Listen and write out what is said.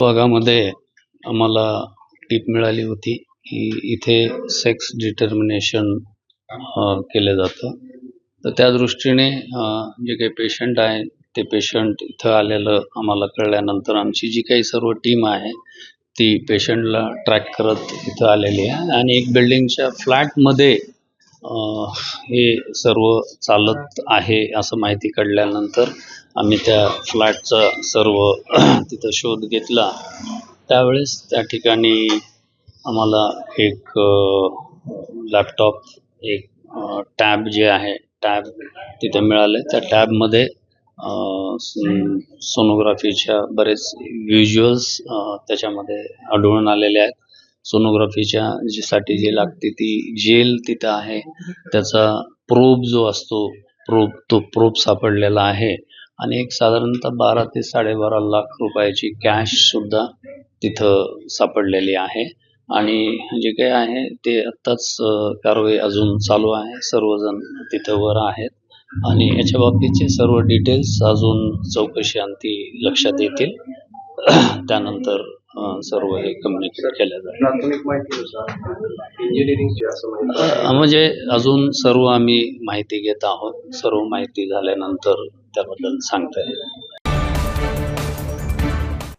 भागामध्ये आम्हाला टीप मिळाली होती की इथे सेक्स डिटर्मिनेशन केलं जातं. तर त्या दृष्टीने जे काही पेशंट आहे ते पेशंट इथं आलेलं आम्हाला कळल्यानंतर आमची जी काही सर्व टीम आहे ती पेशंटला ट्रॅक करत इथं आलेली आहे. आणि एक बिल्डिंगच्या फ्लॅटमध्ये हे सर्व चालत आहे असं माहिती कळल्यानंतर आम्ही त्या फ्लॅटचा सर्व तिथं शोध घेतला. त्यावेळेस त्या ठिकाणी आम्हाला एक लॅपटॉप एक टॅब जे आहे टॅब तिथे मिळाले. त्या टॅबमध्ये सोनोग्राफीच्या बरेच व्हिज्युअल्स त्याच्यामध्ये आढळून आलेले आहेत. सोनोग्राफीच्या जी साठी जी लागते ती जेल तिथं आहे. त्याचा प्रोब जो असतो प्रोब तो प्रोब सापडलेला आहे. आणि एक साधारणतः बारा ते साडेबारा लाख रुपयाची कॅश सुद्धा तिथं सापडलेली आहे. आणि जे काही आहे ते आत्ताच कारवाई अजून चालू आहे. सर्वजण तिथं वर आहेत. आणि याच्या बाबतीतचे सर्व डिटेल्स अजून चौकशी अंती लक्षात येतील. त्यानंतर सर्व हे कम्युनिकेट केलं जाईल. अ, म्हणजे अजून सर्व आम्ही माहिती घेत आहोत. सर्व माहिती झाल्यानंतर त्याबद्दल सांगता येईल.